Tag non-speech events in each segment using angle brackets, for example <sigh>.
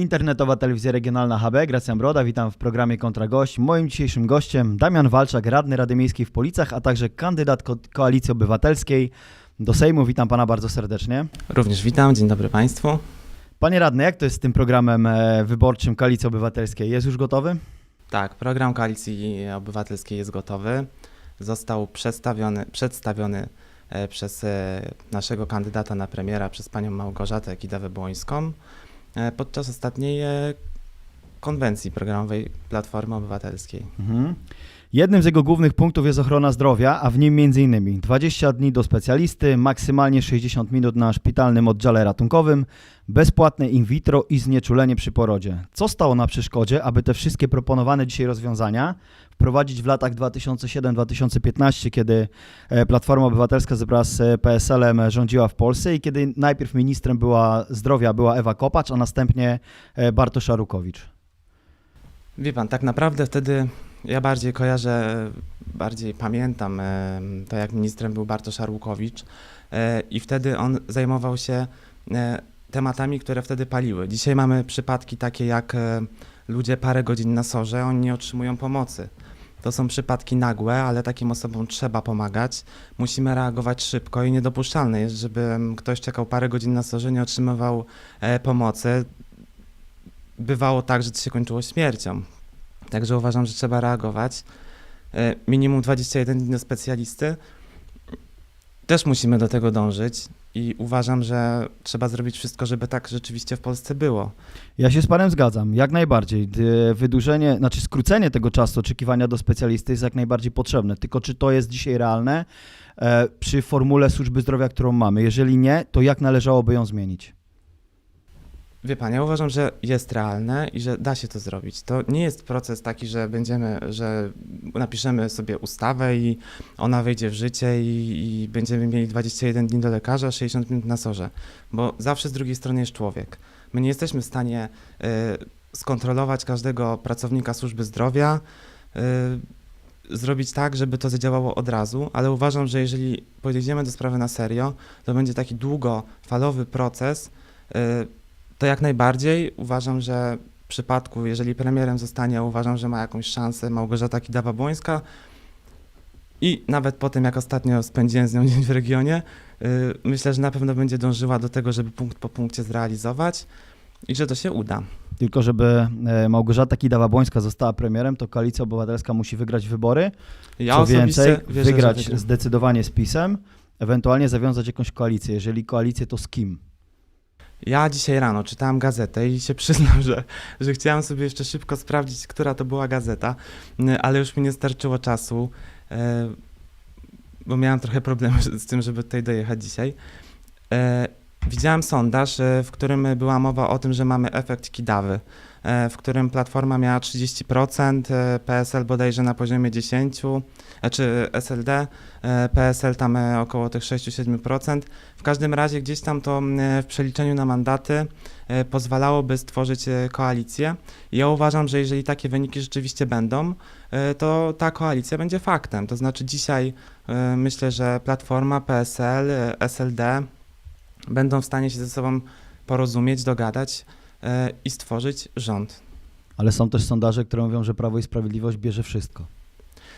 Internetowa telewizja regionalna HB, Gracjan Broda, witam w programie Kontra Gość. Moim dzisiejszym gościem Damian Walczak, radny Rady Miejskiej w Policach, a także kandydat Ko- Koalicji Obywatelskiej do Sejmu. Witam pana bardzo serdecznie. Również witam, dzień dobry Państwu. Panie radny, jak to jest z tym programem e, wyborczym Koalicji Obywatelskiej? Jest już gotowy? Tak, program Koalicji Obywatelskiej jest gotowy. Został przedstawiony, przedstawiony e, przez e, naszego kandydata na premiera, przez panią Małgorzatę Kidawę-Błońską podczas ostatniej e, konwencji programowej Platformy Obywatelskiej. Mhm. Jednym z jego głównych punktów jest ochrona zdrowia, a w nim m.in. 20 dni do specjalisty, maksymalnie 60 minut na szpitalnym oddziale ratunkowym, bezpłatne in vitro i znieczulenie przy porodzie. Co stało na przeszkodzie, aby te wszystkie proponowane dzisiaj rozwiązania wprowadzić w latach 2007-2015, kiedy e, Platforma Obywatelska wraz z e, PSL-em rządziła w Polsce i kiedy najpierw ministrem była zdrowia była Ewa Kopacz, a następnie e, Bartosz Arukowicz. Wie pan, tak naprawdę wtedy ja bardziej kojarzę, bardziej pamiętam to, jak ministrem był Bartosz Arłukowicz e, i wtedy on zajmował się e, tematami, które wtedy paliły. Dzisiaj mamy przypadki takie jak e, ludzie parę godzin na sorze, oni nie otrzymują pomocy. To są przypadki nagłe, ale takim osobom trzeba pomagać. Musimy reagować szybko i niedopuszczalne jest, żeby ktoś czekał parę godzin na sorze, nie otrzymywał pomocy. Bywało tak, że to się kończyło śmiercią. Także uważam, że trzeba reagować. E, Minimum 21 dni do specjalisty. Też musimy do tego dążyć i uważam, że trzeba zrobić wszystko, żeby tak rzeczywiście w Polsce było. Ja się z panem zgadzam, jak najbardziej. Wydłużenie, znaczy skrócenie tego czasu oczekiwania do specjalisty jest jak najbardziej potrzebne. Tylko czy to jest dzisiaj realne e, przy formule służby zdrowia, którą mamy? Jeżeli nie, to jak należałoby ją zmienić? Wie pan, ja uważam, że jest realne i że da się to zrobić. To nie jest proces taki, że będziemy, że napiszemy sobie ustawę i ona wejdzie w życie i, i będziemy mieli 21 dni do lekarza, 60 minut na sorze, bo zawsze z drugiej strony jest człowiek. My nie jesteśmy w stanie y, skontrolować każdego pracownika służby zdrowia, y, zrobić tak, żeby to zadziałało od razu, ale uważam, że jeżeli podejdziemy do sprawy na serio, to będzie taki długofalowy proces, y, to jak najbardziej uważam, że w przypadku, jeżeli premierem zostanie, uważam, że ma jakąś szansę Małgorzata Kidawa-Błońska i nawet po tym, jak ostatnio spędziłem z nią dzień w regionie, yy, myślę, że na pewno będzie dążyła do tego, żeby punkt po punkcie zrealizować i że to się uda. Tylko żeby e, Małgorzata Kidawa-Błońska została premierem, to Koalicja Obywatelska musi wygrać wybory. Ja Co więcej, wierzę, wygrać wygra. zdecydowanie z PiSem, ewentualnie zawiązać jakąś koalicję. Jeżeli koalicję, to z kim? Ja dzisiaj rano czytałem gazetę i się <laughs> przyznam, że, że chciałem sobie jeszcze szybko sprawdzić, która to była gazeta, y, ale już mi nie starczyło czasu, y, bo miałem trochę problemu z tym, żeby tutaj dojechać dzisiaj. Y, Widziałem sondaż, w którym była mowa o tym, że mamy efekt kidawy, w którym Platforma miała 30%, y, PSL bodajże na poziomie 10%, czy SLD, PSL tam około tych 6-7%. W każdym razie gdzieś tam to w przeliczeniu na mandaty e, pozwalałoby stworzyć e, koalicję. Ja uważam, że jeżeli takie wyniki rzeczywiście będą, e, to ta koalicja będzie faktem. To znaczy dzisiaj e, myślę, że Platforma, PSL, e, SLD będą w stanie się ze sobą porozumieć, dogadać e, i stworzyć rząd. Ale są też sondaże, które mówią, że Prawo i Sprawiedliwość bierze wszystko.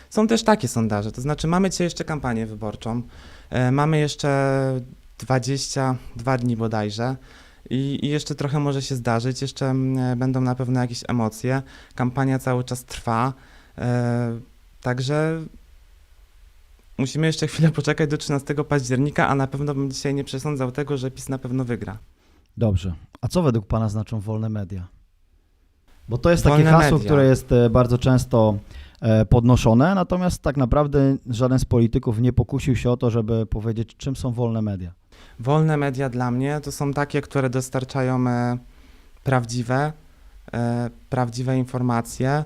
Są też takie sondaże, to znaczy mamy dzisiaj jeszcze kampanię wyborczą, e, mamy jeszcze 22 dni bodajże i, i jeszcze trochę może się zdarzyć, jeszcze mm, będą na pewno jakieś emocje, kampania cały czas trwa, e, także musimy jeszcze chwilę poczekać do 13 października, a na pewno bym dzisiaj nie przesądzał tego, że PiS na pewno wygra. Dobrze. A co według Pana znaczą wolne media? Bo to jest takie hasło, media. które jest e, bardzo często e, podnoszone, natomiast tak naprawdę żaden z polityków nie pokusił się o to, żeby powiedzieć, czym są wolne media. Wolne media dla mnie to są takie, które dostarczają e, prawdziwe, prawdziwe informacje,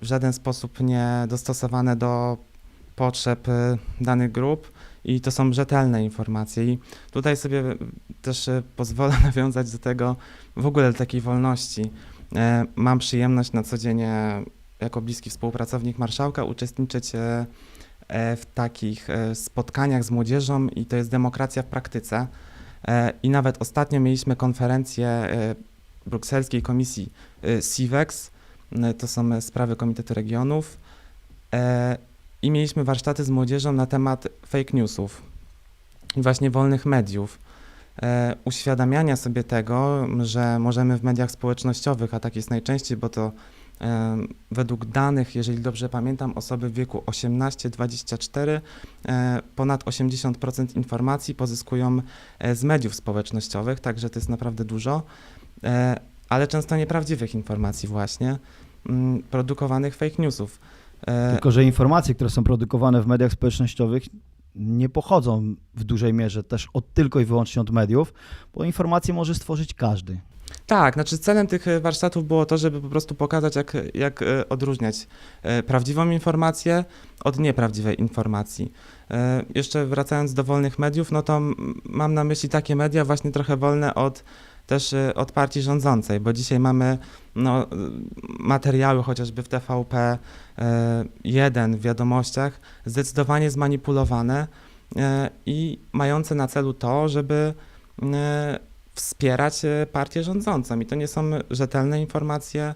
w żaden sposób nie dostosowane do potrzeb danych grup i to są rzetelne informacje. I tutaj sobie też e, pozwolę <laughs> nawiązać do tego w ogóle do takiej wolności. E, Mam przyjemność na co dzień e, jako bliski współpracownik marszałka uczestniczyć w takich spotkaniach z młodzieżą i to jest demokracja w praktyce. I nawet ostatnio mieliśmy konferencję brukselskiej komisji CIVEX, to są sprawy Komitetu Regionów, i mieliśmy warsztaty z młodzieżą na temat fake newsów i właśnie wolnych mediów. E, uświadamiania sobie tego, że możemy w mediach społecznościowych, a tak jest najczęściej, bo to e, według danych, jeżeli dobrze pamiętam, osoby w wieku 18-24 e, ponad 80% informacji pozyskują e, z mediów społecznościowych, także to jest naprawdę dużo, e, ale często nieprawdziwych informacji właśnie, mm, produkowanych fake newsów. E, Tylko, że informacje, które są produkowane w mediach społecznościowych, nie pochodzą w dużej mierze też od, tylko i wyłącznie od mediów, bo informacje może stworzyć każdy. Tak, znaczy celem tych e, warsztatów było to, żeby po prostu pokazać, jak, jak e, odróżniać prawdziwą informację od nieprawdziwej informacji. Jeszcze wracając do wolnych mediów, no to mam na myśli takie media właśnie trochę wolne od też e, od partii rządzącej, bo dzisiaj mamy no, materiały chociażby w TVP e, jeden w wiadomościach zdecydowanie zmanipulowane e, i mające na celu to, żeby e, wspierać partię rządzącą i to nie są rzetelne informacje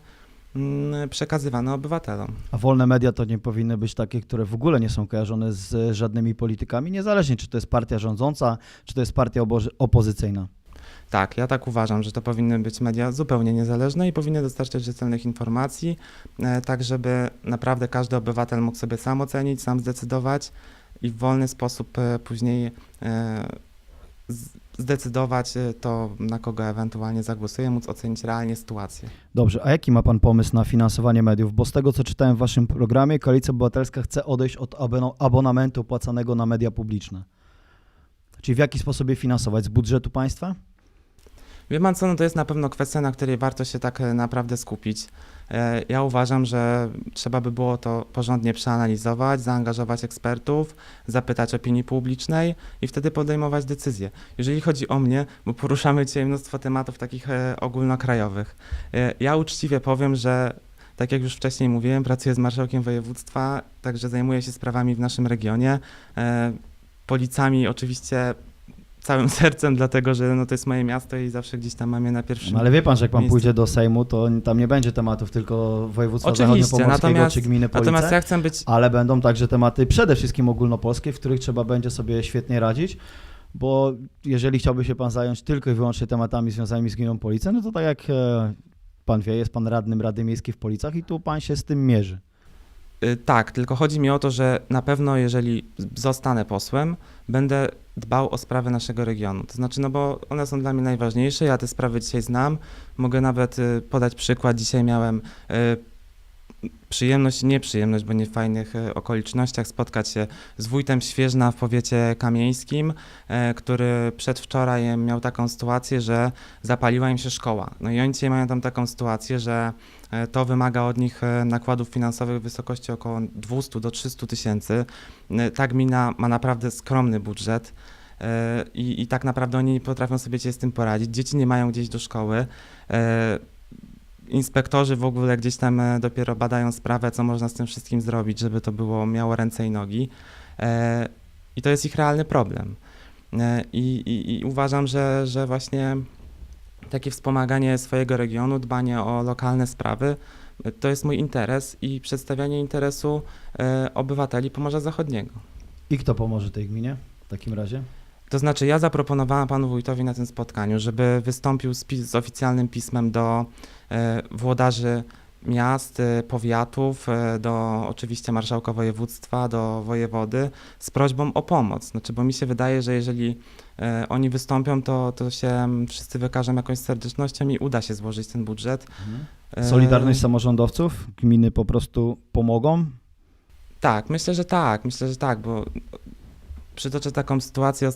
mm, przekazywane obywatelom. A wolne media to nie powinny być takie, które w ogóle nie są kojarzone z żadnymi politykami, niezależnie czy to jest partia rządząca, czy to jest partia opozycyjna. Tak, ja tak uważam, że to powinny być media zupełnie niezależne i powinny dostarczać rzetelnych informacji, e, tak żeby naprawdę każdy obywatel mógł sobie sam ocenić, sam zdecydować i w wolny sposób e, później e, zdecydować to, na kogo ewentualnie zagłosuje, móc ocenić realnie sytuację. Dobrze, a jaki ma Pan pomysł na finansowanie mediów? Bo z tego, co czytałem w Waszym programie, Koalicja Obywatelska chce odejść od abonamentu płacanego na media publiczne. Czyli w jaki sposób je finansować? Z budżetu państwa? Wie pan co, no to jest na pewno kwestia, na której warto się tak e, naprawdę skupić. E, Ja uważam, że trzeba by było to porządnie przeanalizować, zaangażować ekspertów, zapytać opinii publicznej i wtedy podejmować decyzje. Jeżeli chodzi o mnie, bo poruszamy dzisiaj mnóstwo tematów takich e, ogólnokrajowych, ja uczciwie powiem, że tak jak już wcześniej mówiłem, pracuję z marszałkiem województwa, także zajmuję się sprawami w naszym regionie. Policami oczywiście całym <laughs> sercem, dlatego że no, to jest moje miasto i zawsze gdzieś tam mam je na pierwszym No ale wie Pan, że jak Pan miejscu. pójdzie do Sejmu, to tam nie będzie tematów tylko województwa zachodniopomorskiego czy gminy Police, Natomiast ja chcę być ale będą także tematy przede wszystkim ogólnopolskie, w których trzeba będzie sobie świetnie radzić, bo jeżeli chciałby się Pan zająć tylko i wyłącznie tematami związanymi z gminą Police, no to tak jak e, Pan wie, jest Pan radnym Rady Miejskiej w Policach i tu Pan się z tym mierzy. Y, Tak, tylko chodzi mi o to, że na pewno jeżeli zostanę posłem, będę dbał o sprawy naszego regionu. To znaczy, no bo one są dla mnie najważniejsze, ja te sprawy dzisiaj znam. Mogę nawet y, podać przykład. Dzisiaj miałem y, przyjemność i nieprzyjemność, bo nie w fajnych y, okolicznościach spotkać się z wójtem Świeżna w powiecie kamieńskim, y, który przedwczoraj miał taką sytuację, że zapaliła im się szkoła. No i oni dzisiaj mają tam taką sytuację, że E, To wymaga od nich e, nakładów finansowych w wysokości około 200 do 300 tysięcy. E, Ta gmina ma naprawdę skromny budżet e, i, i tak naprawdę oni nie potrafią sobie z tym poradzić. Dzieci nie mają gdzieś do szkoły. Inspektorzy w ogóle gdzieś tam e, dopiero badają sprawę, co można z tym wszystkim zrobić, żeby to było miało ręce i nogi. E, I to jest ich realny problem. E, I, i, i uważam, że, że właśnie takie wspomaganie swojego regionu, dbanie o lokalne sprawy, to jest mój interes i przedstawianie interesu obywateli Pomorza Zachodniego. I kto pomoże tej gminie w takim razie? To znaczy, ja zaproponowałem panu wójtowi na tym spotkaniu, żeby wystąpił z, z oficjalnym pismem do e, włodarzy miast, e, powiatów, e, do oczywiście marszałka województwa, do wojewody z prośbą o pomoc. Znaczy, bo mi się wydaje, że jeżeli e, oni wystąpią, to, to się mm, wszyscy wykażą jakąś serdecznością i uda się złożyć ten budżet. E, Solidarność samorządowców? Gminy po prostu pomogą? Tak, myślę, że tak, myślę, że tak, bo przytoczę taką sytuację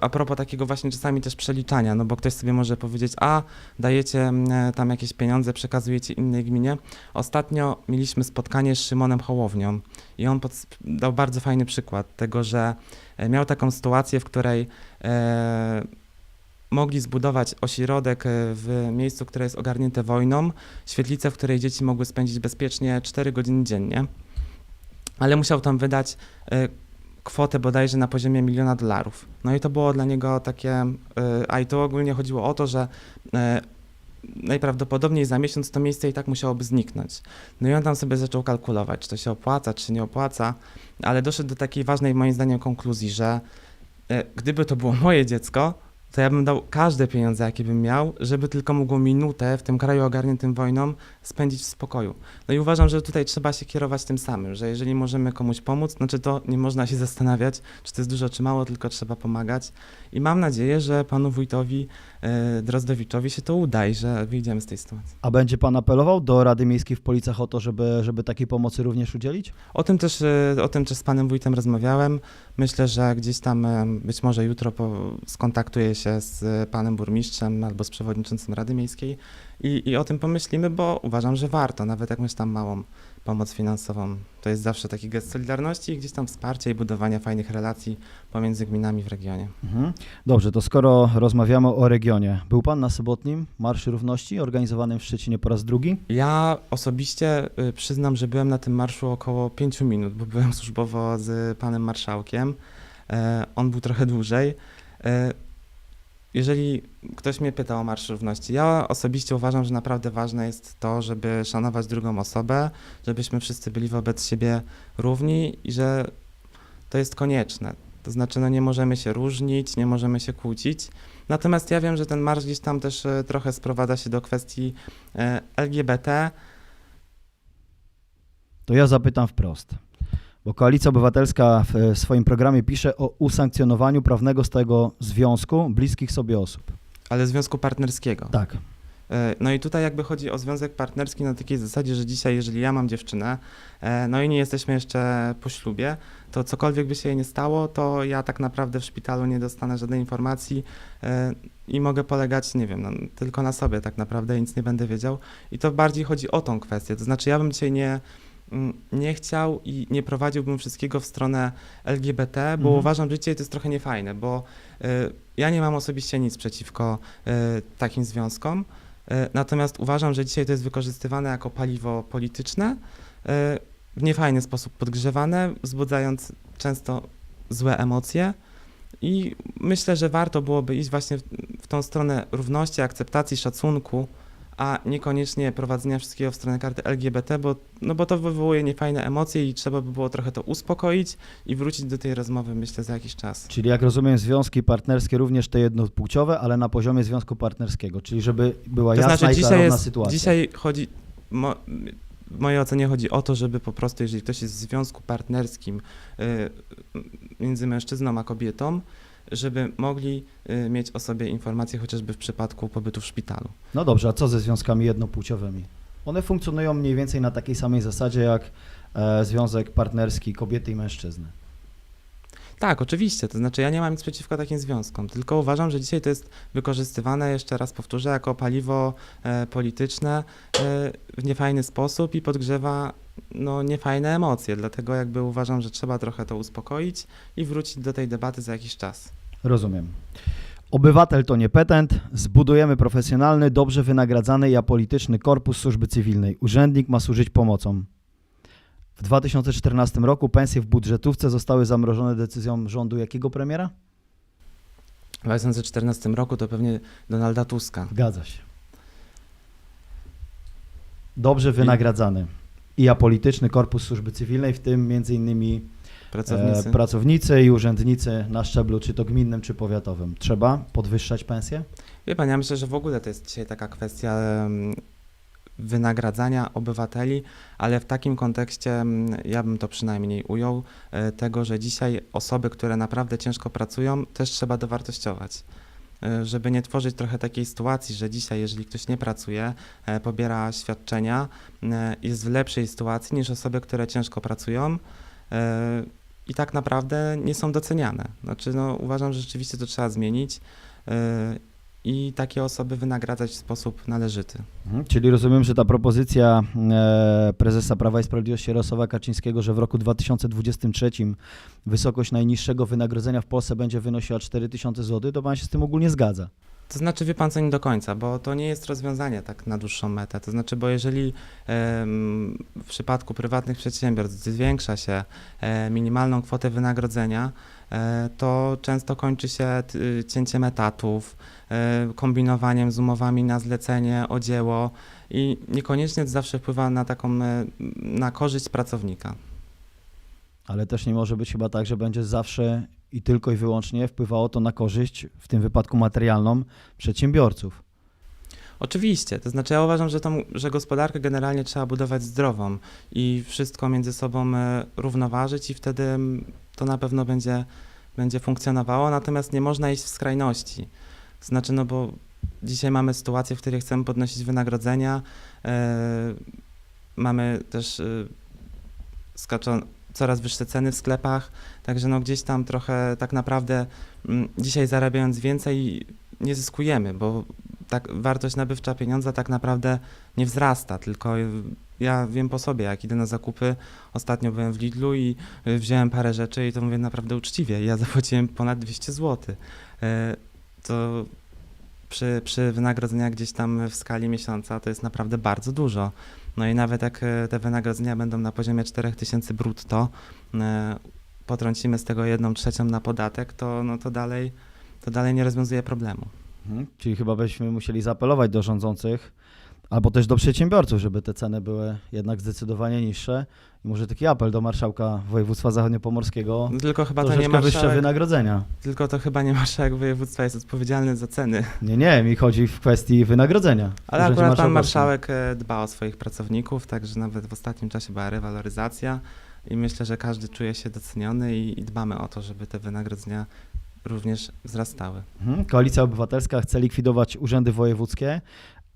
a propos takiego właśnie czasami też przeliczania, no bo ktoś sobie może powiedzieć, a dajecie mm, tam jakieś pieniądze, przekazujecie innej gminie. Ostatnio mieliśmy spotkanie z Szymonem Hołownią i on pod, dał bardzo fajny przykład tego, że e, miał taką sytuację, w której e, mogli zbudować ośrodek e, w miejscu, które jest ogarnięte wojną, świetlicę, w której dzieci mogły spędzić bezpiecznie 4 godziny dziennie ale musiał tam wydać e, kwotę bodajże na poziomie miliona dolarów. No i to było dla niego takie, e, a i to ogólnie chodziło o to, że e, najprawdopodobniej za miesiąc to miejsce i tak musiałoby zniknąć. No i on tam sobie zaczął kalkulować, czy to się opłaca, czy nie opłaca, ale doszedł do takiej ważnej moim zdaniem konkluzji, że e, gdyby to było moje dziecko, to ja bym dał każde pieniądze, jakie bym miał, żeby tylko mogło minutę w tym kraju ogarniętym wojną spędzić w spokoju. No i uważam, że tutaj trzeba się kierować tym samym, że jeżeli możemy komuś pomóc, znaczy to nie można się <laughs> zastanawiać, czy to jest dużo, czy mało, tylko trzeba pomagać. I mam nadzieję, że panu wójtowi e, Drozdowiczowi się to uda i że wyjdziemy z tej sytuacji. A będzie pan apelował do Rady Miejskiej w Policach o to, żeby, żeby takiej pomocy również udzielić? O tym też, e, o tym też z panem wójtem rozmawiałem. Myślę, że gdzieś tam być może jutro skontaktuję się z e, panem burmistrzem albo z przewodniczącym Rady Miejskiej i, i o tym pomyślimy, bo uważam, że warto, nawet jakąś tam małą pomoc finansową. To jest zawsze taki gest solidarności i gdzieś tam wsparcia i budowania fajnych relacji pomiędzy gminami w regionie. Mhm. Dobrze, to skoro rozmawiamy o regionie, był pan na sobotnim Marszu Równości organizowanym w Szczecinie po raz drugi? Ja osobiście y, przyznam, że byłem na tym marszu około 5 minut, bo byłem służbowo z panem marszałkiem. E, On był trochę dłużej. Jeżeli ktoś mnie pyta o Marsz Równości, ja osobiście uważam, że naprawdę ważne jest to, żeby szanować drugą osobę, żebyśmy wszyscy byli wobec siebie równi i że to jest konieczne. To znaczy, no nie możemy się różnić, nie możemy się kłócić. Natomiast ja wiem, że ten marsz gdzieś tam też e, trochę sprowadza się do kwestii e, LGBT. To ja zapytam wprost. Bo Koalicja Obywatelska w swoim programie pisze o usankcjonowaniu prawnego stałego związku bliskich sobie osób. Ale związku partnerskiego. Tak. E, No i tutaj jakby chodzi o związek partnerski na takiej zasadzie, że dzisiaj, jeżeli ja mam dziewczynę, e, no i nie jesteśmy jeszcze po ślubie, to cokolwiek by się jej nie stało, to ja tak naprawdę w szpitalu nie dostanę żadnej informacji e, i mogę polegać, nie wiem, no, tylko na sobie tak naprawdę i nic nie będę wiedział. I to bardziej chodzi o tą kwestię. To znaczy, ja bym dzisiaj nie, nie chciał i nie prowadziłbym wszystkiego w stronę LGBT, bo Mhm. uważam, że dzisiaj to jest trochę niefajne, bo e, ja nie mam osobiście nic przeciwko e, takim związkom. E, Natomiast uważam, że dzisiaj to jest wykorzystywane jako paliwo polityczne, w niefajny sposób podgrzewane, wzbudzając często złe emocje. I myślę, że warto byłoby iść właśnie w, w tą stronę równości, akceptacji, szacunku, a niekoniecznie prowadzenia wszystkiego w stronę karty LGBT, bo, no bo to wywołuje niefajne emocje i trzeba by było trochę to uspokoić i wrócić do tej rozmowy, myślę, za jakiś czas. Czyli jak rozumiem, związki partnerskie również te jednopłciowe, ale na poziomie związku partnerskiego, czyli żeby była To jasna znaczy, i klarowna jest, sytuacja. dzisiaj chodzi, mo, w mojej ocenie chodzi o to, żeby po prostu, jeżeli ktoś jest w związku partnerskim y, między mężczyzną a kobietą, żeby mogli y, mieć o sobie informacje chociażby w przypadku pobytu w szpitalu. No dobrze, a co ze związkami jednopłciowymi? One funkcjonują mniej więcej na takiej samej zasadzie jak e, związek partnerski kobiety i mężczyzny. Tak, oczywiście. To znaczy, ja nie mam nic przeciwko takim związkom, tylko uważam, że dzisiaj to jest wykorzystywane, jeszcze raz powtórzę, jako paliwo e, polityczne e, w niefajny sposób i podgrzewa no, niefajne emocje. Dlatego jakby uważam, że trzeba trochę to uspokoić i wrócić do tej debaty za jakiś czas. Rozumiem. Obywatel to nie petent. Zbudujemy profesjonalny, dobrze wynagradzany i apolityczny korpus służby cywilnej. Urzędnik ma służyć pomocą. W 2014 roku pensje w budżetówce zostały zamrożone decyzją rządu jakiego premiera? W 2014 roku to pewnie Donalda Tuska. Zgadza się. Dobrze wynagradzany i apolityczny korpus służby cywilnej, w tym między innymi Pracownicy. e, pracownicy i urzędnicy na szczeblu czy to gminnym, czy powiatowym. Trzeba podwyższać pensje? Wie pan, ja myślę, że w ogóle to jest dzisiaj taka kwestia wynagradzania obywateli, ale w takim kontekście em, ja bym to przynajmniej ujął, e, tego, że dzisiaj osoby, które naprawdę ciężko pracują, też trzeba dowartościować. E, Żeby nie tworzyć trochę takiej sytuacji, że dzisiaj, jeżeli ktoś nie pracuje, e, pobiera świadczenia, jest w lepszej sytuacji niż osoby, które ciężko pracują i tak naprawdę nie są doceniane. Znaczy, no, uważam, że rzeczywiście to trzeba zmienić i takie osoby wynagradzać w sposób należyty. Mhm. Czyli rozumiem, że ta propozycja e, prezesa Prawa i Sprawiedliwości Jarosława Kaczyńskiego, że w roku 2023 wysokość najniższego wynagrodzenia w Polsce będzie wynosiła 4000 zł, to pan się z tym ogólnie zgadza. To znaczy, wie pan co, nie do końca, bo to nie jest rozwiązanie tak na dłuższą metę. To znaczy, bo jeżeli w przypadku prywatnych przedsiębiorstw zwiększa się e, minimalną kwotę wynagrodzenia, to często kończy się t- cięciem etatów, e, kombinowaniem z umowami na zlecenie, o dzieło i niekoniecznie zawsze wpływa na taką, e, na korzyść pracownika. Ale też nie może być chyba tak, że będzie zawsze i tylko i wyłącznie wpływało to na korzyść, w tym wypadku materialną, przedsiębiorców. Oczywiście, to znaczy ja uważam, że, tą, że gospodarkę generalnie trzeba budować zdrową i wszystko między sobą e, równoważyć i wtedy to na pewno będzie, będzie funkcjonowało, natomiast nie można iść w skrajności. Znaczy, no bo dzisiaj mamy sytuację, w której chcemy podnosić wynagrodzenia, e, mamy też e, skaczą coraz wyższe ceny w sklepach, także no gdzieś tam trochę tak naprawdę mm, dzisiaj zarabiając więcej nie zyskujemy, bo tak wartość nabywcza pieniądza tak naprawdę nie wzrasta, tylko ja wiem po sobie, jak idę na zakupy, ostatnio byłem w Lidlu i y, wziąłem parę rzeczy i to mówię naprawdę uczciwie, ja <laughs> zapłaciłem ponad 200 zł. E, To przy, przy wynagrodzeniach gdzieś tam w skali miesiąca to jest naprawdę bardzo dużo. No i nawet jak e, te wynagrodzenia będą na poziomie 4000 brutto, e, potrącimy z tego jedną trzecią na podatek, to, no to, dalej, to dalej nie rozwiązuje problemu. Mhm. Czyli chyba byśmy musieli zaapelować do rządzących, albo też do przedsiębiorców, żeby te ceny były jednak zdecydowanie niższe. I może taki apel do marszałka województwa zachodniopomorskiego, No Tylko chyba to nie troszeczkę wyższe marszałek, wynagrodzenia. tylko to chyba nie marszałek województwa jest odpowiedzialny za ceny. Nie, nie, mi chodzi w kwestii wynagrodzenia. Ale akurat pan marszałek e, dba o swoich pracowników, także nawet w ostatnim czasie była rewaloryzacja i myślę, że każdy czuje się doceniony i, i dbamy o to, żeby te wynagrodzenia również wzrastały. Mhm. Koalicja Obywatelska chce likwidować urzędy wojewódzkie.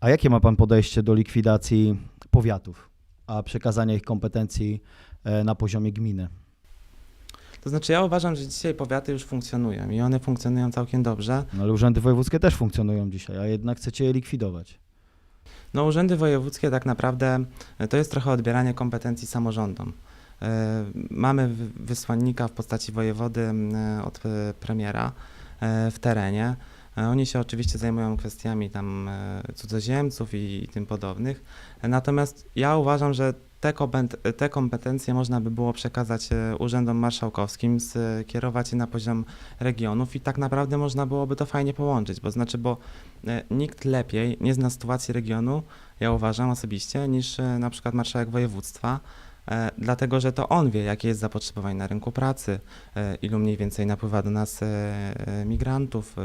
A jakie ma pan podejście do likwidacji powiatów, a przekazania ich kompetencji e, na poziomie gminy? To znaczy ja uważam, że dzisiaj powiaty już funkcjonują i one funkcjonują całkiem dobrze. No, ale urzędy wojewódzkie też funkcjonują dzisiaj, a jednak chcecie je likwidować. No urzędy wojewódzkie tak naprawdę e, to jest trochę odbieranie kompetencji samorządom. E, Mamy wy- wysłannika w postaci wojewody od premiera w terenie. E, Oni się oczywiście zajmują kwestiami tam e, cudzoziemców i, tym podobnych. E, Natomiast ja uważam, że te, kompet- te kompetencje można by było przekazać urzędom marszałkowskim, skierować je na poziom regionów i tak naprawdę można byłoby to fajnie połączyć, bo znaczy, bo nikt lepiej nie zna sytuacji regionu, ja uważam osobiście, niż na przykład marszałek województwa, dlatego że to on wie, jakie jest zapotrzebowanie na rynku pracy, ilu mniej więcej napływa do nas migrantów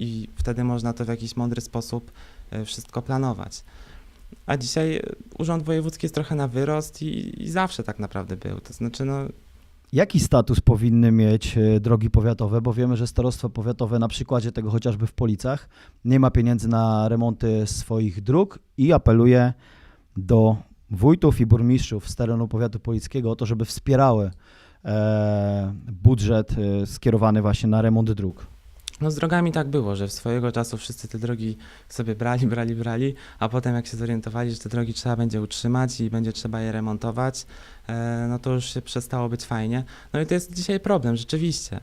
i wtedy można to w jakiś mądry sposób e, wszystko planować. A dzisiaj e, Urząd Wojewódzki jest trochę na wyrost i, i zawsze tak naprawdę był. To znaczy, no, Jaki status powinny mieć e, drogi powiatowe? Bo wiemy, że starostwa powiatowe, na przykładzie tego chociażby w Policach, nie ma pieniędzy na remonty swoich dróg i apeluje do wójtów i burmistrzów z terenu powiatu polickiego o to, żeby wspierały budżet skierowany właśnie na remont dróg. No z drogami tak było, że w swojego czasu wszyscy te drogi sobie brali, brali, brali, a potem jak się zorientowali, że te drogi trzeba będzie utrzymać i będzie trzeba je remontować, e, no to już się przestało być fajnie. No i to jest dzisiaj problem, rzeczywiście.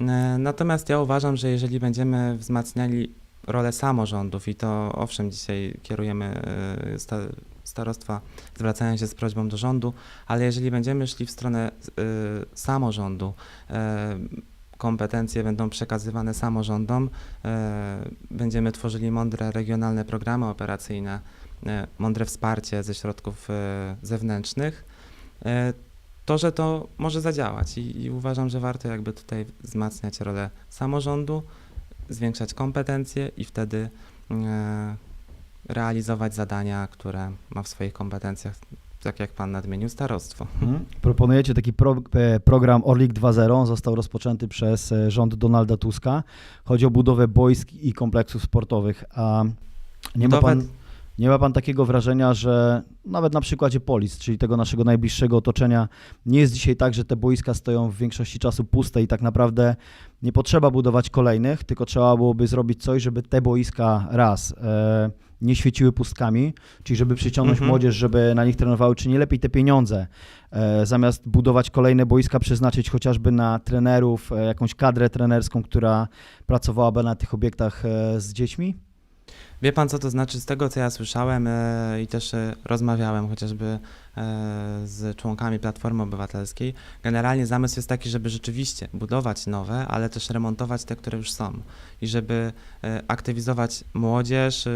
E, Natomiast ja uważam, że jeżeli będziemy wzmacniali rolę samorządów i to owszem, dzisiaj kierujemy e, sta, starostwa, zwracają się z prośbą do rządu, ale jeżeli będziemy szli w stronę samorządu, kompetencje będą przekazywane samorządom, e, będziemy tworzyli mądre regionalne programy operacyjne, e, mądre wsparcie ze środków e, zewnętrznych, to, że to może zadziałać i, i uważam, że warto jakby tutaj wzmacniać rolę samorządu, zwiększać kompetencje i wtedy realizować zadania, które ma w swoich kompetencjach, tak jak pan nadmienił, starostwo. Mhm. Proponujecie taki pro, e, program Orlik 2.0. On został rozpoczęty przez e, rząd Donalda Tuska. Chodzi o budowę boisk i kompleksów sportowych. A nie ma pan Nie ma pan takiego wrażenia, że nawet na przykładzie Polic, czyli tego naszego najbliższego otoczenia, nie jest dzisiaj tak, że te boiska stoją w większości czasu puste i tak naprawdę nie potrzeba budować kolejnych, tylko trzeba byłoby zrobić coś, żeby te boiska raz e, nie świeciły pustkami, czyli żeby przyciągnąć Mhm. młodzież, żeby na nich trenowały, czy nie lepiej te pieniądze e, zamiast budować kolejne boiska, przeznaczyć chociażby na trenerów, e, jakąś kadrę trenerską, która pracowałaby na tych obiektach e, z dziećmi? Wie pan, co to znaczy? Z tego, co ja słyszałem e, i też e, rozmawiałem chociażby e, z członkami Platformy Obywatelskiej, generalnie zamysł jest taki, żeby rzeczywiście budować nowe, ale też remontować te, które już są i żeby aktywizować młodzież,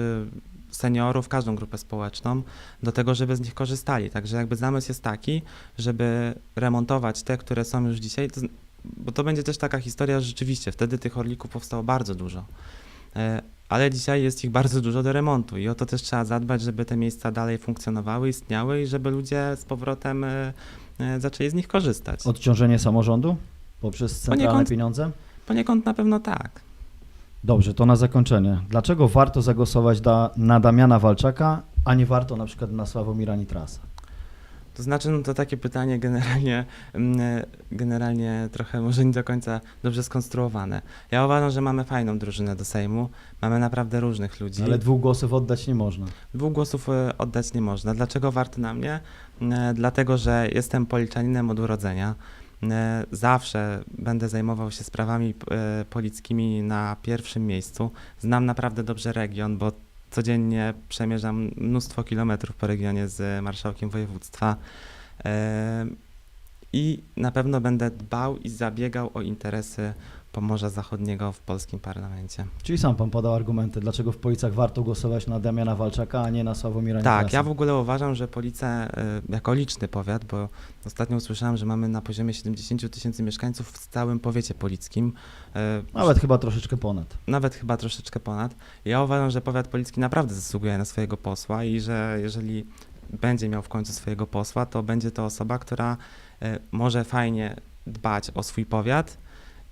seniorów, każdą grupę społeczną do tego, żeby z nich korzystali. Także jakby zamysł jest taki, żeby remontować te, które są już dzisiaj, bo to będzie też taka historia, że rzeczywiście wtedy tych orlików powstało bardzo dużo. Ale dzisiaj jest ich bardzo dużo do remontu i o to też trzeba zadbać, żeby te miejsca dalej funkcjonowały, istniały i żeby ludzie z powrotem e, e, zaczęli z nich korzystać. Odciążenie samorządu poprzez centralne Poniekąd- pieniądze? Poniekąd na pewno tak. Dobrze, to na zakończenie. Dlaczego warto zagłosować da, na Damiana Walczaka, a nie warto na przykład na Sławomira Nitrasa? To znaczy, no to takie pytanie generalnie, mm, generalnie trochę może nie do końca dobrze skonstruowane. Ja uważam, że mamy fajną drużynę do Sejmu, mamy naprawdę różnych ludzi. Ale dwóch głosów oddać nie można. Dwóch głosów e, oddać nie można. Dlaczego warto na mnie? E, Dlatego, że jestem policzaninem od urodzenia. E, Zawsze będę zajmował się sprawami polickimi na pierwszym miejscu. Znam naprawdę dobrze region, bo codziennie przemierzam mnóstwo kilometrów po regionie z marszałkiem województwa. E, I na pewno będę dbał i zabiegał o interesy Pomorza Zachodniego w polskim parlamencie. Czyli sam pan podał argumenty, dlaczego w Policach warto głosować na Damiana Walczaka, a nie na Sławomira Nitrasa. Tak, ja w ogóle uważam, że Police jako liczny powiat, bo ostatnio usłyszałem, że mamy na poziomie 70 tysięcy mieszkańców w całym powiecie polickim, y, Nawet chyba troszeczkę ponad. nawet chyba troszeczkę ponad. Ja uważam, że powiat policki naprawdę zasługuje na swojego posła i że jeżeli będzie miał w końcu swojego posła, to będzie to osoba, która y, może fajnie dbać o swój powiat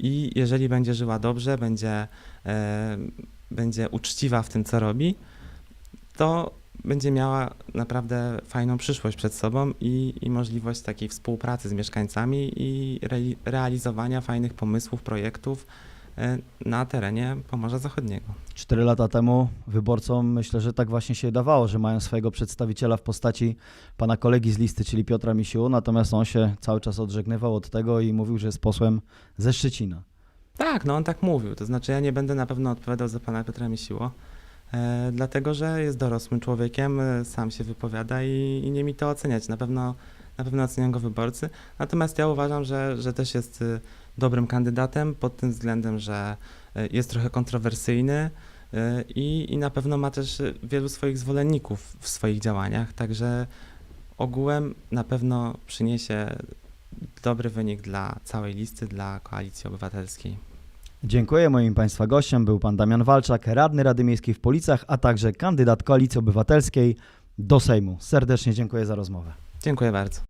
i jeżeli będzie żyła dobrze, będzie, y, będzie uczciwa w tym, co robi, to będzie miała naprawdę fajną przyszłość przed sobą i, i możliwość takiej współpracy z mieszkańcami i re, realizowania fajnych pomysłów, projektów e, na terenie Pomorza Zachodniego. Cztery lata temu wyborcom myślę, że tak właśnie się dawało, że mają swojego przedstawiciela w postaci pana kolegi z listy, czyli Piotra Misiu, natomiast on się cały czas odżegnywał od tego i mówił, że jest posłem ze Szczecina. Tak, no on tak mówił. To znaczy, ja nie będę na pewno odpowiadał za pana Piotra Misiło, e, dlatego że jest dorosłym człowiekiem, e, sam się wypowiada i, i nie mi to oceniać. Na pewno, na pewno ocenią go wyborcy. Natomiast ja uważam, że, że też jest e, dobrym kandydatem pod tym względem, że e, jest trochę kontrowersyjny e, i, i na pewno ma też wielu swoich zwolenników w swoich działaniach. Także ogółem na pewno przyniesie dobry wynik dla całej listy, dla Koalicji Obywatelskiej. Dziękuję. Moim Państwa gościem był pan Damian Walczak, radny Rady Miejskiej w Policach, a także kandydat Koalicji Obywatelskiej do Sejmu. Serdecznie dziękuję za rozmowę. Dziękuję bardzo.